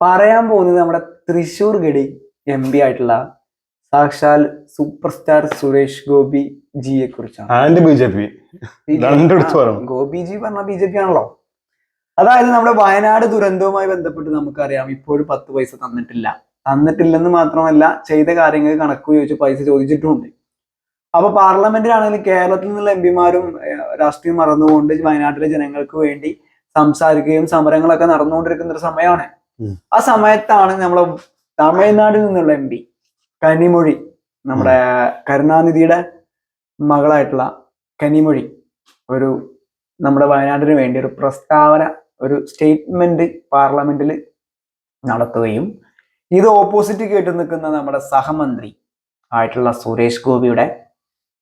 പറയാൻ പോകുന്നത് നമ്മുടെ തൃശൂർ ഗഡി എം പി ആയിട്ടുള്ള സാക്ഷാൽ സൂപ്പർ സ്റ്റാർ സുരേഷ് ഗോപി ജിയെ കുറിച്ചാണ്. And B J P. രണ്ടിടത്ത് പറയണം. ഗോപി ജി പറഞ്ഞ ബി ജെ പി ആണല്ലോ. അതായത് നമ്മുടെ വയനാട് ദുരന്തവുമായി ബന്ധപ്പെട്ട് നമുക്കറിയാം ഇപ്പോഴും പത്ത് പൈസ തന്നിട്ടില്ല. തന്നിട്ടില്ലെന്ന് മാത്രമല്ല ചെയ്ത കാര്യങ്ങൾ കണക്ക് ചോദിച്ച് പൈസ ചോദിച്ചിട്ടുമുണ്ട്. അപ്പൊ പാർലമെന്റിലാണെങ്കിലും കേരളത്തിൽ നിന്നുള്ള എം പിമാരും രാഷ്ട്രീയം മറന്നുകൊണ്ട് വയനാട്ടിലെ ജനങ്ങൾക്ക് വേണ്ടി സംസാരിക്കുകയും സമരങ്ങളൊക്കെ നടന്നുകൊണ്ടിരിക്കുന്ന ഒരു സമയമാണ്. ആ സമയത്താണ് നമ്മളെ തമിഴ്നാട്ടിൽ നിന്നുള്ള എം പി കനിമൊഴി നമ്മുടെ കരുണാനിധിയുടെ മകളായിട്ടുള്ള കനിമൊഴി ഒരു നമ്മുടെ വയനാടിന് വേണ്ടി ഒരു പ്രസ്താവന ഒരു സ്റ്റേറ്റ്മെന്റ് പാർലമെന്റിൽ നടത്തുകയും ഇത് ഓപ്പോസിറ്റ് കേട്ട് നിൽക്കുന്ന നമ്മുടെ സഹമന്ത്രി ആയിട്ടുള്ള സുരേഷ് ഗോപിയുടെ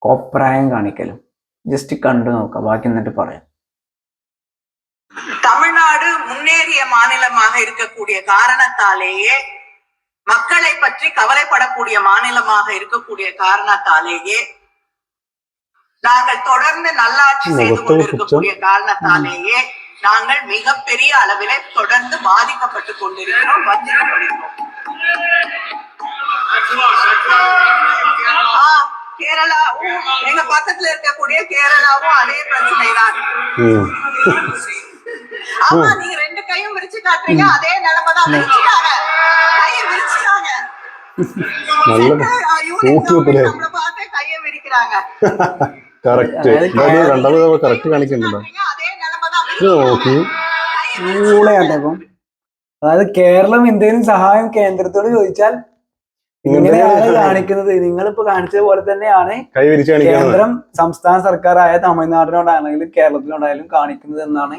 കോപ്രായം കാണിക്കലും. ജസ്റ്റ് കണ്ടു നോക്കാം ബാക്കി എന്നിട്ട് പറയാം. முன்னேறிய மாநிலமாக இருக்கக்கூடிய காரணத்தாலேயே மக்களை பற்றி கவலைப்படக்கூடிய மாநிலமாக இருக்கக்கூடிய காரணத்தாலேயே நாங்கள் தொடர்ந்து நல்லாட்சி செய்து கொண்டிருக்கக்கூடிய காரணத்தாலேயே நாங்கள் மிகப்பெரிய அளவிலே தொடர்ந்து பாதிக்கப்பட்டு கொண்டிருக்கிறோம் வஞ்சிக்கப்படுகிறோம் கேரளாவும் எங்க பக்கத்துல இருக்கக்கூடிய கேரளாவும் அதே பிரச்சனை தான். ஆமா நீங்க கையும் விரிச்சு காட்டுறீங்க அதே நிலைமை தான் விரிச்சுட்டாங்க கையை விரிச்சுட்டாங்க നല്ല யூனிட் ഊക്കിവെപ്പില്ലേ? நம்மள பார்த்து கையை விரிக்கிறாங்க കറക്റ്റ് അതായത് രണ്ടാമത് കറക്റ്റ് കാണിക്കുന്നുണ്ടോ காட்டுறீங்க, அதே நிலைமை தான் ഇത് നോക്കി ഊളയാട്ടപ്പം അതായത് കേരളം എന്തെങ്കിലും സഹായം കേന്ദ്രത്തോട് ചോദിച്ചാൽ ഇങ്ങനെയാണ് കാണിക്കുന്നത് നിങ്ങളിപ്പോ കാണിച്ചത് പോലെ തന്നെയാണ് കൈ വിരിച്ച് കാണിക്കാണ് കേന്ദ്രം സംസ്ഥാന സർക്കാരായ തമിഴ്നാടിനോടാണെങ്കിലും കേരളത്തിനോടായാലും കാണിക്കുന്നത് എന്നാണ്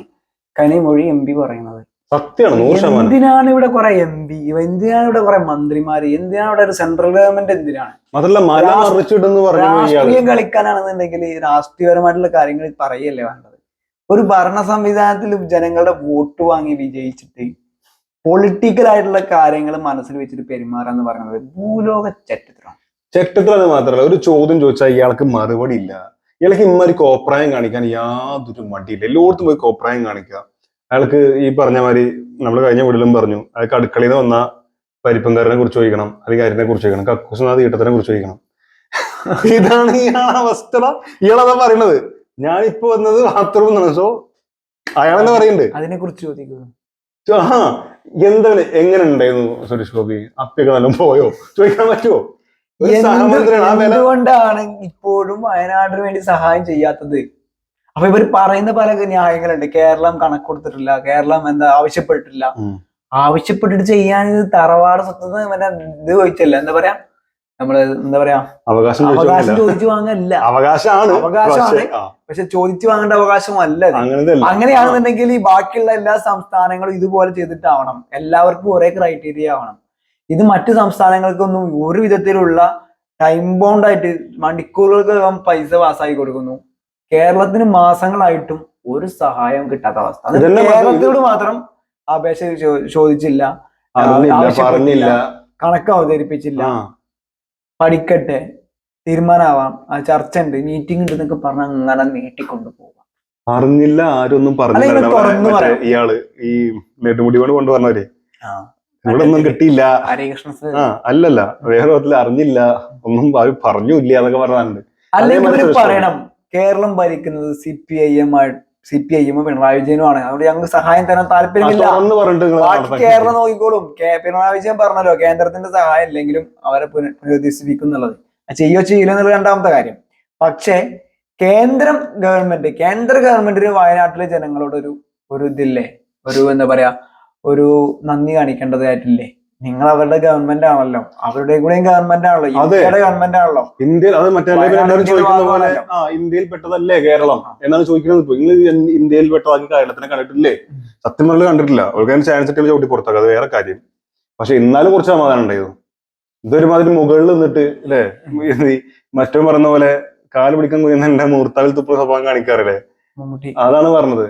കനിമൊഴി എം പി പറയുന്നത് സത്യമാണ് നൂറ് ശതമാനം. എന്തിനാണ് ഇവിടെ കുറെ എം പി എന്തിനാണ് ഇവിടെ കുറെ മന്ത്രിമാര്? എന്തിനാണ്? ഇവിടെ ഒരു സെൻട്രൽ ഗവൺമെന്റ് എന്തിനാണ് രാഷ്ട്രീയ- കളിക്കാനാണെന്നുണ്ടെങ്കിൽ രാഷ്ട്രീയപരമായിട്ടുള്ള കാര്യങ്ങൾ പറയല്ലേ വേണ്ടത്? ഒരു ഭരണ സംവിധാനത്തിൽ ജനങ്ങളുടെ വോട്ട് വാങ്ങി വിജയിച്ചിട്ട് പൊളിറ്റിക്കൽ ആയിട്ടുള്ള കാര്യങ്ങൾ മനസ്സിൽ വെച്ചിട്ട് പെരുമാറാന്ന് പറയുന്നത് ഭൂലോക ചരിത്രം ചെറ്റത്തിൽ അത് മാത്രല്ല ഒരു ചോദ്യം ചോദിച്ചാൽ ഇയാൾക്ക് മറുപടി ഇല്ല. ഇയാൾക്ക് ഇമ്മാതിരി കോപ്രായം കാണിക്കാൻ യാതൊരു മടിയില്ല. എല്ലായിടത്തും പോയി കോപ്രായം കാണിക്കുക. അയാൾക്ക് ഈ പറഞ്ഞ മാതിരി നമ്മൾ കഴിഞ്ഞ വീട്ടിലും പറഞ്ഞു അയാൾക്ക് അടുക്കളയിൽ നിന്ന് വന്ന പരിപ്പങ്കാരനെ കുറിച്ച് ചോദിക്കണം അല്ലെങ്കിൽ അരിനെ കുറിച്ച് ചോദിക്കണം കക്കൂസ് ആ തീട്ടത്തിനെ കുറിച്ച് ചോദിക്കണം. ഇതാണ് ഇയാളെ അവസ്ഥ ഇയാളതാ പറയണത്. ഞാനിപ്പോ വന്നത് ബാത്റൂം എന്നാണ് സോ അയാളെന്നെ പറയുന്നുണ്ട് അതിനെ കുറിച്ച് ചോദിക്കുന്നു ആ എന്താണ് എങ്ങനെ ഉണ്ടായിരുന്നു സുരേഷ് ഗോപി? അപ്പിയൊക്കെ നല്ല പോയോ? ചോദിക്കാൻ പറ്റുമോ എന്ത് എന്തുകൊണ്ടാണ് ഇപ്പോഴും വയനാടിന് വേണ്ടി സഹായം ചെയ്യാത്തത്? അപ്പൊ ഇവർ പറയുന്ന പല ന്യായങ്ങളുണ്ട്. കേരളം കണക്ക് കൊടുത്തിട്ടില്ല കേരളം എന്താ ആവശ്യപ്പെട്ടിട്ടില്ല. ആവശ്യപ്പെട്ടിട്ട് ചെയ്യാൻ ഇത് തറവാട് സ്വത്ത് മറ്റേ ഇത് ചോദിച്ചല്ല? എന്താ പറയാ? നമ്മൾ എന്താ പറയാ? അവകാശം അവകാശം ചോദിച്ചു വാങ്ങല്ല. അവകാശമാണ്. അവകാശമാണ്. പക്ഷെ ചോദിച്ചു വാങ്ങേണ്ട അവകാശമല്ല. അങ്ങനെയാണെന്നുണ്ടെങ്കിൽ ഈ ബാക്കിയുള്ള എല്ലാ സംസ്ഥാനങ്ങളും ഇതുപോലെ ചെയ്തിട്ടാവണം. എല്ലാവർക്കും ഒരേ ക്രൈറ്റീരിയ ആവണം. ഇത് മറ്റു സംസ്ഥാനങ്ങൾക്കൊന്നും ഒരു വിധത്തിലുള്ള ടൈം ബൗണ്ട് ആയിട്ട് മണിക്കൂറുകൾക്കകം പൈസ പാസ്സാക്കി കൊടുക്കുന്നു. കേരളത്തിന് മാസങ്ങളായിട്ടും ഒരു സഹായം കിട്ടാത്ത അവസ്ഥ. കേരളത്തോട് മാത്രം അപേക്ഷ ചോദിച്ചില്ല. പറഞ്ഞില്ല. കണക്ക് അവതരിപ്പിച്ചില്ല. പഠിക്കട്ടെ. തീരുമാനമാവാം. ആ ചർച്ച ഉണ്ട് മീറ്റിംഗ് ഉണ്ട് എന്നൊക്കെ പറഞ്ഞ അങ്ങനെ നീട്ടിക്കൊണ്ടു പോവാം അറിഞ്ഞില്ല ആരൊന്നും പറഞ്ഞില്ല. ഇയാൾ ഈ നെടുമുടി കൊണ്ട് പറഞ്ഞവരെ ഇവിടെ ഒന്നും കിട്ടിയില്ല. ആ അല്ലല്ല. വേറെ അറിഞ്ഞില്ല. ഒന്നും അവർ പറഞ്ഞില്ല എന്നൊക്കെ പറഞ്ഞിട്ടുണ്ട്. അല്ലെങ്കിൽ പറയണം. കേരളം ഭരിക്കുന്നത് C P I M C P I എമ്മും പിണറായി വിജയനും ആണ്. അതുകൊണ്ട് ഞങ്ങൾക്ക് സഹായം തരാൻ താല്പര്യമില്ല. കേരളം നോക്കിക്കോളും. പിണറായി വിജയൻ പറഞ്ഞല്ലോ കേന്ദ്രത്തിന്റെ സഹായം ഇല്ലെങ്കിലും അവരെ പുന- എന്നുള്ളത്. ചെയ്യോ ചെയ്യില്ല എന്നുള്ള രണ്ടാമത്തെ കാര്യം. പക്ഷേ കേന്ദ്രം ഗവൺമെന്റ് കേന്ദ്ര ഗവൺമെന്റിന് വയനാട്ടിലെ ജനങ്ങളോട് ഒരു ഒരു ഇതില്ലേ? ഒരു എന്താ പറയാ ഒരു നന്ദി കാണിക്കേണ്ടതായിട്ടില്ലേ? നിങ്ങൾ അവരുടെ ഗവൺമെന്റ് ആണല്ലോ. അവരുടെ കൂടെയും ഗവൺമെന്റ് ആണല്ലോ. ഇന്ത്യയുടെ ഗവൺമെന്റ് ആണല്ലോ. ഇന്ത്യയിൽ അത് മറ്റേ ചോദിക്കുന്ന പോലെ ഇന്ത്യയിൽ പെട്ടതല്ലേ കേരളം? എന്നാണ് ചോദിക്കുന്നത്. ഇപ്പൊ നിങ്ങൾ ഇന്ത്യയിൽ പെട്ടതാക്കി കേരളത്തിനെ കണ്ടിട്ടില്ലേ? സത്യം പറഞ്ഞാൽ കണ്ടിട്ടില്ല. അവർക്ക് ചാൻസ് ഒക്കെ ചവിട്ടി പുറത്താക്കുക അത് വേറെ കാര്യം. പക്ഷെ എന്നാലും കുറച്ച് സമാധാനം ഉണ്ടായിരുന്നു ഇതൊരുമാതിരി മുകളിൽ നിന്നിട്ട് അല്ലേ? മറ്റോ പറഞ്ഞ പോലെ കാൽ പിടിക്കാൻ കുഞ്ഞ എന്റെ മൂർത്താവിൽ തുപ്പ സ്വഭാവം കാണിക്കാറില്ലേ? അതാണ് പറഞ്ഞത്.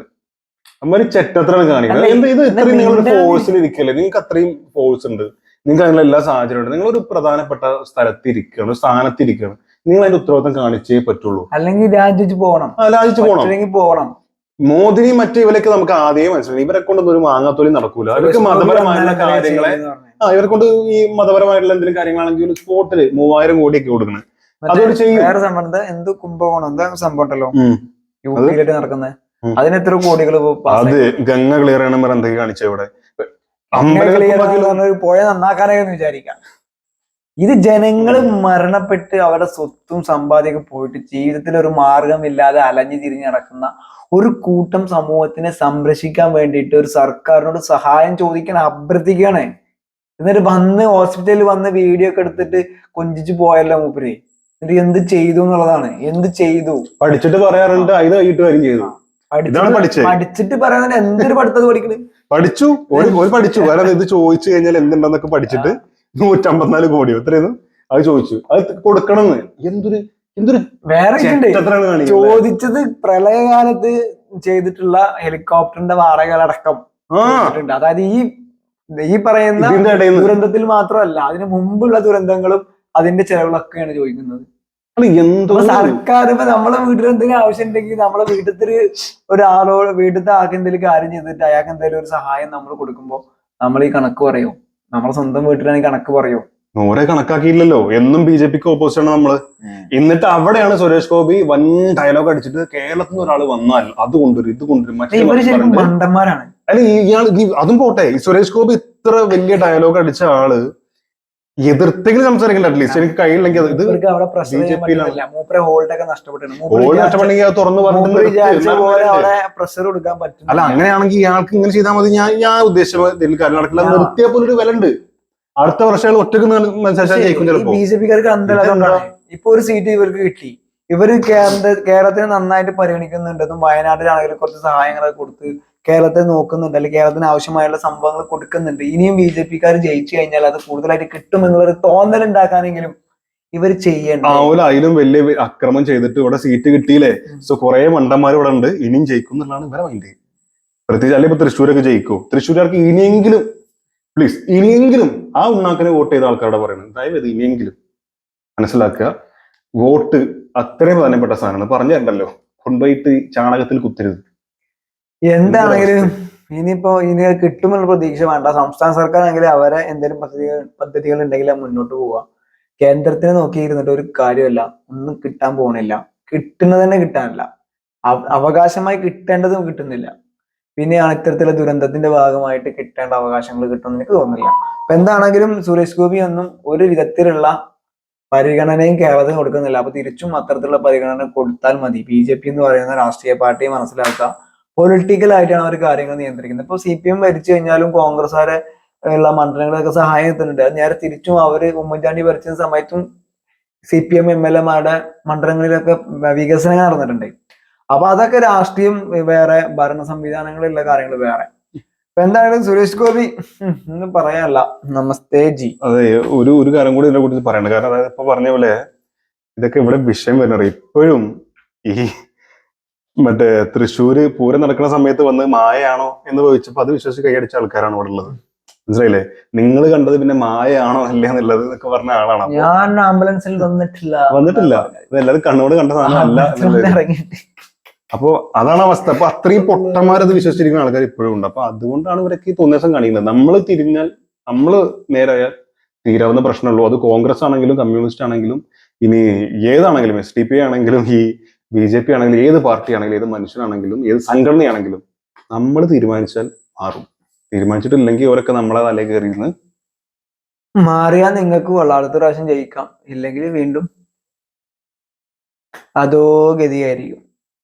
അമ്മ ചെറ്റത്രാണ് കാണിക്കുന്നത്. എന്ത് ഇത് ഇത്രയും ഇത് നിങ്ങളൊരു ഫോഴ്സിൽ ഇരിക്കല്ലേ? നിങ്ങൾക്ക് അത്രയും ഫോഴ്സ് ഉണ്ട്. നിങ്ങൾക്ക് അതിനുള്ള എല്ലാ സാഹചര്യം ഉണ്ട്. നിങ്ങൾ ഒരു പ്രധാനപ്പെട്ട സ്ഥലത്ത് ഇരിക്കുകയാണ് സ്ഥാനത്ത് ഇരിക്കുകയാണ് നിങ്ങൾ അതിന്റെ ഉത്തരവാദിത്തം കാണിച്ചേ പറ്റുള്ളൂ. അല്ലെങ്കിൽ രാജിച്ച് പോകണം. രാജിച്ച് പോകണം. അല്ലെങ്കിൽ പോകണം. മോദിനി മറ്റേ ഇവരൊക്കെ നമുക്ക് ആദ്യമേ മനസ്സിലായി. ഇവരെ കൊണ്ടൊന്നും ഒരു മാങ്ങാത്തോലി നടക്കൂല. അവർക്ക് മതപരമായിട്ടുള്ള കാര്യങ്ങളെ ആ ഇവരെ കൊണ്ട് ഈ മതപരമായിട്ടുള്ള എന്തെങ്കിലും കാര്യങ്ങളാണെങ്കിൽ സ്പോട്ടിൽ മൂവായിരം കോടിയൊക്കെ കൊടുക്കണം. അതോട് ചെയ്യും. വേറെ സംബന്ധം എന്ത്? കുംഭകോണം? എന്താ സംഭവം ഉണ്ടല്ലോ. യു നടക്കുന്നത്. അതിന് എത്ര കോടികൾ അത് ഗംഗ ക്ലിയർ ചെയ്യണം എന്തൊക്കെ കാണിച്ച ഇവിടെ? പോയ നന്നാക്കാനായെന്ന് വിചാരിക്കാം. ഇത് ജനങ്ങൾ മരണപ്പെട്ട് അവരുടെ സ്വത്തും സമ്പാദ്യമൊക്കെ പോയിട്ട് ജീവിതത്തിൽ ഒരു മാർഗമില്ലാതെ അലഞ്ഞു തിരിഞ്ഞ് നടക്കുന്ന ഒരു കൂട്ടം സമൂഹത്തിനെ സംരക്ഷിക്കാൻ വേണ്ടിയിട്ട് ഒരു സർക്കാരിനോട് സഹായം ചോദിക്കാൻ അഭ്യർത്ഥിക്കുകയാണ്. എന്നിട്ട് വന്ന് ഹോസ്പിറ്റലിൽ വന്ന് വീഡിയോ ഒക്കെ എടുത്തിട്ട് കൊഞ്ചിച്ച് പോയല്ലോ മൂപ്പര്. എന്നിട്ട് എന്ത് ചെയ്തു എന്നുള്ളതാണ്. എന്ത് ചെയ്തു? പഠിച്ചിട്ട് പറയാറുണ്ട് ഇത് കഴിഞ്ഞിട്ട് കാര്യം ചെയ്തു. പഠിച്ചിട്ട് പറയാൻ എന്തൊരു പഠിത്തത് പഠിക്കണ്? പഠിച്ചു. ഒരു പഠിച്ചു. വേറെ ഇത് ചോദിച്ചു കഴിഞ്ഞാൽ എന്തുണ്ടെന്നൊക്കെ പഠിച്ചിട്ട് നൂറ്റമ്പത്തിനാല് കോടി എത്രയായിരുന്നു? അത് ചോദിച്ചു. അത് കൊടുക്കണം എന്തൊരു എന്തൊരു വേറെ ചോദിച്ചത് പ്രളയകാലത്ത് ചെയ്തിട്ടുള്ള ഹെലികോപ്റ്ററിന്റെ വാടകകളടക്കം അതായത് ഈ ഈ പറയുന്ന ദുരന്തത്തിൽ മാത്രമല്ല അതിന് മുമ്പുള്ള ദുരന്തങ്ങളും അതിന്റെ ചെലവുകളൊക്കെയാണ് ചോദിക്കുന്നത്. സർക്കാർ ഇപ്പൊ നമ്മളെ വീട്ടിൽ എന്തെങ്കിലും ആവശ്യം ഉണ്ടെങ്കിൽ നമ്മളെ വീട്ടിൽ ഒരാളോട് വീട്ടിലത്തെ ആൾക്ക് എന്തെങ്കിലും കാര്യം ചെയ്തിട്ട് അയാൾക്ക് എന്തെങ്കിലും ഒരു സഹായം നമ്മൾ കൊടുക്കുമ്പോ നമ്മൾ ഈ കണക്ക് പറയോ. നമ്മളെ സ്വന്തം വീട്ടിലാണെങ്കിൽ കണക്ക് പറയോ. നൂറെ കണക്കാക്കിയില്ലല്ലോ. എന്നും ബി ജെ പിക്ക് ഓപ്പോസിറ്റ് ആണ് നമ്മൾ. എന്നിട്ട് അവിടെയാണ് സുരേഷ് ഗോപി വൻ ഡയലോഗ് അടിച്ചിട്ട് കേരളത്തിൽ നിന്ന് ഒരാൾ വന്നാൽ അത് കൊണ്ടുവരും ഇത് കൊണ്ടുവരും മറ്റേ അല്ല ഇയാൾ അതും പോട്ടെ സുരേഷ് ഗോപി ഇത്ര വലിയ ഡയലോഗ് അടിച്ച ആൾ എതിർത്തെങ്കിലും സംസാരിക്കണ്ട അറ്റ്ലീസ്റ്റ് എനിക്ക് കഴിയില്ലെങ്കിൽ ഇത് മൂപ്പരെ ഹോൾഡ് ഒക്കെ നഷ്ടപ്പെട്ടെങ്കിൽ അത് തുറന്നു അല്ല അങ്ങനെയാണെങ്കിൽ ഇയാൾക്ക് ഇങ്ങനെ ചെയ്താൽ മതി. ഞാൻ ഞാൻ ഉദ്ദേശിച്ച ഇതിൽ കാര്യം നടക്കില്ല. പോലും ഒരു വില ഉണ്ട് അടുത്ത വർഷം അയാൾ ഒറ്റയ്ക്ക് ജയിക്കും ചിലപ്പോ ബി ജെ പിക്കാർക്ക് ഇപ്പൊ ഒരു സീറ്റ് ഇവർക്ക് കിട്ടി. ഇവർ കേരള കേരളത്തിന് നന്നായിട്ട് പരിഗണിക്കുന്നുണ്ടെന്നും വയനാട്ടിലാണെങ്കിലും കുറച്ച് സഹായങ്ങളൊക്കെ കൊടുത്ത് കേരളത്തെ നോക്കുന്നുണ്ട്. അല്ലെങ്കിൽ കേരളത്തിന് ആവശ്യമായുള്ള സംഭവങ്ങൾ കൊടുക്കുന്നുണ്ട്. ഇനിയും ബി ജെ പിക്കാർ ജയിച്ചു കഴിഞ്ഞാൽ അത് കൂടുതലായിട്ട് കിട്ടും എന്നുള്ളൊരു തോന്നൽ ഉണ്ടാക്കാനെങ്കിലും ഇവർ ചെയ്യണം ആവൂല അതിലും വലിയ അക്രമം ചെയ്തിട്ട് ഇവിടെ സീറ്റ് കിട്ടിയില്ലേ. സോ കുറെ മണ്ടന്മാർ ഇവിടെ ഉണ്ട്. ഇനിയും ജയിക്കും എന്നുള്ളതാണ് ഇവരെ മൈൻഡ് പ്രത്യേകിച്ച് അല്ലെങ്കിൽ ഇപ്പൊ തൃശ്ശൂരൊക്കെ ജയിക്കോ? തൃശ്ശൂരുകാർക്ക് ഇനിയെങ്കിലും പ്ലീസ് ഇനിയെങ്കിലും ആ ഉണ്ണാക്കിനെ വോട്ട് ചെയ്ത ആൾക്കാരോട് പറയുന്നത്. ദയവേത് ഇനിയെങ്കിലും മനസ്സിലാക്കുക. വോട്ട് അത്രയും പ്രധാനപ്പെട്ട സാധനമാണ്. പറഞ്ഞു തരണ്ടല്ലോ. കൊണ്ടുപോയിട്ട് ചാണകത്തിൽ കുത്തരുത്. എന്താണെങ്കിലും ഇനിയിപ്പോ ഇനി കിട്ടുമെന്നുള്ള പ്രതീക്ഷ വേണ്ട. സംസ്ഥാന സർക്കാർ ആണെങ്കിൽ അവരെ എന്തെങ്കിലും പദ്ധതികൾ പദ്ധതികൾ ഉണ്ടെങ്കിൽ മുന്നോട്ട് പോവുക. നോക്കി നോക്കിയിരുന്നിട്ട് ഒരു കാര്യമല്ല ഒന്നും കിട്ടാൻ പോണില്ല. കിട്ടുന്നത് തന്നെ കിട്ടാനില്ല. അവകാശമായി കിട്ടേണ്ടതും കിട്ടുന്നില്ല. പിന്നെയാണ് ഇത്തരത്തിലെ ദുരന്തത്തിന്റെ ഭാഗമായിട്ട് കിട്ടേണ്ട അവകാശങ്ങൾ കിട്ടുമെന്ന് എനിക്ക് തോന്നുന്നില്ല. അപ്പൊ എന്താണെങ്കിലും സുരേഷ് ഗോപി ഒന്നും ഒരു വിധത്തിലുള്ള പരിഗണനയും കേരളത്തിന് കൊടുക്കുന്നില്ല. അപ്പൊ തിരിച്ചും അത്തരത്തിലുള്ള പരിഗണന കൊടുത്താൽ മതി. ബി ജെ പി എന്ന് പറയുന്ന രാഷ്ട്രീയ പാർട്ടിയെ മനസ്സിലാക്കുക. പൊളിറ്റിക്കൽ ആയിട്ടാണ് അവർ കാര്യങ്ങൾ നിയന്ത്രിക്കുന്നത്. ഇപ്പൊ സി പി എം ഭരിച്ചു കഴിഞ്ഞാലും കോൺഗ്രസ്സുകാരെ ഉള്ള മണ്ഡലങ്ങളൊക്കെ സഹായം എത്തുന്നുണ്ട് നേരെ തിരിച്ചും അവർ ഉമ്മൻചാണ്ടി ഭരിച്ച സമയത്തും C P M M L എമാരുടെ മണ്ഡലങ്ങളിലൊക്കെ വികസനങ്ങൾ നടന്നിട്ടുണ്ട്. അപ്പൊ അതൊക്കെ രാഷ്ട്രീയം വേറെ ഭരണ സംവിധാനങ്ങളിലുള്ള കാര്യങ്ങൾ വേറെ. അപ്പൊ എന്തായാലും സുരേഷ് ഗോപി ഒന്നും പറയാനല്ല. നമസ്തേ ജി. അതെ ഒരു ഒരു കാര്യം കൂടി ഇതിനെ കുറിച്ച് പറയണ്ട. കാരണം അതായത് ഇപ്പൊ പറഞ്ഞ പോലെ ഇതൊക്കെ ഇവിടെ വിഷയം വരുന്നത് ഇപ്പോഴും ഈ മറ്റേ തൃശ്ശൂര് പൂരം നടക്കുന്ന സമയത്ത് വന്ന് മായയാണോ എന്ന് ചോദിച്ചപ്പോ അത് വിശ്വസിച്ച് കൈയടിച്ച ആൾക്കാരാണ് ഇവിടെ ഉള്ളത്. മനസ്സിലായില്ലേ? നിങ്ങൾ കണ്ടത് പിന്നെ മായയാണോ അല്ലേ എന്നുള്ളത് എന്നൊക്കെ പറഞ്ഞ ആളാണ്. ഞാൻ ആംബുലൻസിൽ വന്നിട്ടില്ല. വന്നിട്ടില്ല. ഇതെല്ലാവരും കണ്ണോട് കണ്ട സാധനം അല്ല അപ്പൊ അതാണ് അവസ്ഥ. അപ്പൊ അത്രയും പൊട്ടന്മാരത് വിശ്വസിച്ചിരിക്കുന്ന ആൾക്കാർ ഇപ്പോഴും ഉണ്ട്. അപ്പൊ അതുകൊണ്ടാണ് ഇവരൊക്കെ ഈ തോന്നിയസം കാണിക്കുന്നത്. നമ്മൾ തിരിഞ്ഞാൽ നമ്മൾ നേരായ തീരാവുന്ന പ്രശ്നമുള്ളൂ. അത് കോൺഗ്രസ് ആണെങ്കിലും കമ്മ്യൂണിസ്റ്റ് ആണെങ്കിലും ഇനി ഏതാണെങ്കിലും എസ് ഡി പി ആണെങ്കിലും ഈ ബി ജെ പി ആണെങ്കിലും ഏത് പാർട്ടി ആണെങ്കിലും ഏത് മനുഷ്യനാണെങ്കിലും ഏത് സംഘടനയാണെങ്കിലും നമ്മൾ തീരുമാനിച്ചാൽ മാറും. തീരുമാനിച്ചിട്ടില്ലെങ്കിൽ അവരൊക്കെ നമ്മളെ തലേ കയറിയിരുന്ന് മാറിയാൽ നിങ്ങൾക്ക് അടുത്ത പ്രാവശ്യം ജയിക്കാം. ഇല്ലെങ്കിൽ വീണ്ടും അതോ ഗതിയായിരിക്കും.